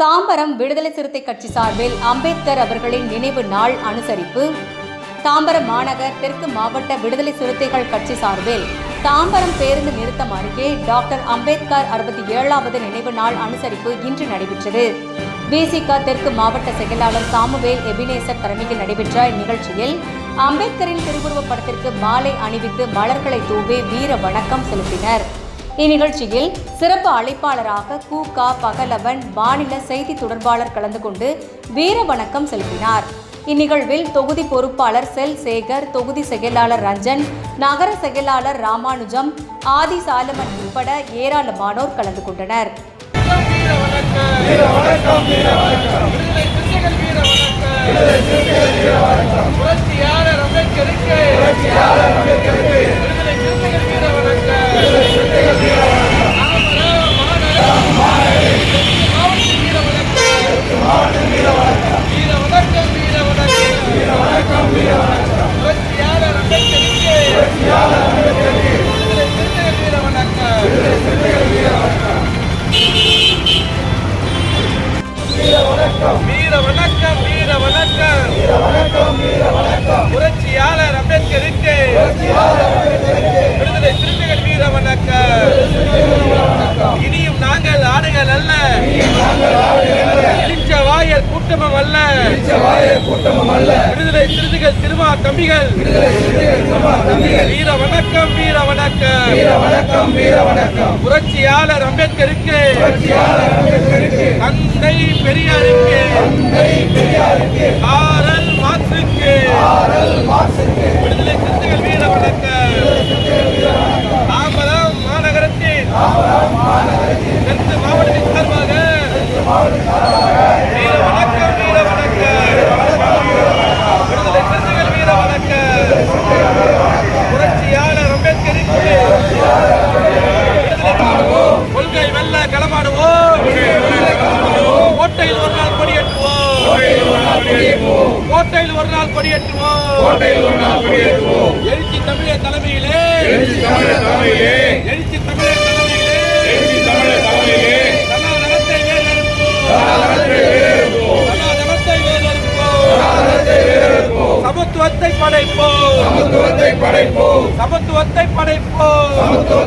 தாம்பரம் விடுதலை சிறுத்தை கட்சி சார்பில் அம்பேத்கர் அவர்களின் நினைவு நாள் அனுசரிப்பு. தாம்பரம் மாநகர் தெற்கு மாவட்ட விடுதலை சிறுத்தைகள் கட்சி சார்பில் தாம்பரம் பேருந்து நிறுத்தம் அருகே டாக்டர் அம்பேத்கர் அறுபத்தி ஏழாவது நினைவு நாள் அனுசரிப்பு இன்று நடைபெற்றது. பிசிக தெற்கு மாவட்ட செயலாளர் சாமுவேல் எபினேசர் தலைமையில் நடைபெற்ற இந்நிகழ்ச்சியில் அம்பேத்கரின் திருவுருவப் படத்திற்கு மாலை அணிவித்து மலர்களை தூவி வீர வணக்கம் செலுத்தினர். இந்நிகழ்ச்சியில் சிறப்பு அழைப்பாளராக கு க பகலவன் மாநில செய்தி தொடர்பாளர் கலந்து கொண்டு வீர வணக்கம் செலுத்தினார். இந்நிகழ்வில் தொகுதி பொறுப்பாளர் செல் சேகர் தொகுதி செயலாளர் ரஞ்சன் நகர செயலாளர் ராமானுஜம் ஆதி சாலமன் உட்பட ஏராளமானோர் கலந்து கொண்டனர். அம்பேத்கருக்கு கூட்டமும் அல்ல விடுதலை சிறுத்தைகள் திருமா தம்பிகள். வீர வணக்கம் வீர வணக்கம். வீர வணக்கம் வீர வணக்கம். புரட்சியாளர் அம்பேத்கருக்கு. தந்தை பெரியாருக்கு. தந்தை பெரியாருக்கு. ஆரல் மார்க்சுக்கு ஆரல் மார்க்சுக்கு விடுதலை சிறுத்தைகள் வீர வணக்கம். தாம்பரம் மாநகரத்தின். தெற்கு மாவட்டத்தின் சார்பாக வீர வணக்கம் வீர வணக்கம் விடுதலை சிறுத்தைகள் வீர வணக்கம் புரட்சியாளர் அம்பேத்கருக்கு விடுதலை பாடுவோம் கொள்கை வெல்ல களமாடுவோம் கோட்டையில் ஒரு நாள் கொடியேற்றுவோம் கோட்டையில் ஒரு நாள் கொடியேற்றுவோம். எழுச்சி தமிழர் தலைமையிலே. எழுச்சி தமிழர் தலைமையிலே. சனாதனத்தை வேறறுப்போம். சனாதனத்தை வேறறுப்போம். சமத்துவத்தை படைப்போம். சமத்துவத்தை படைப்போம்.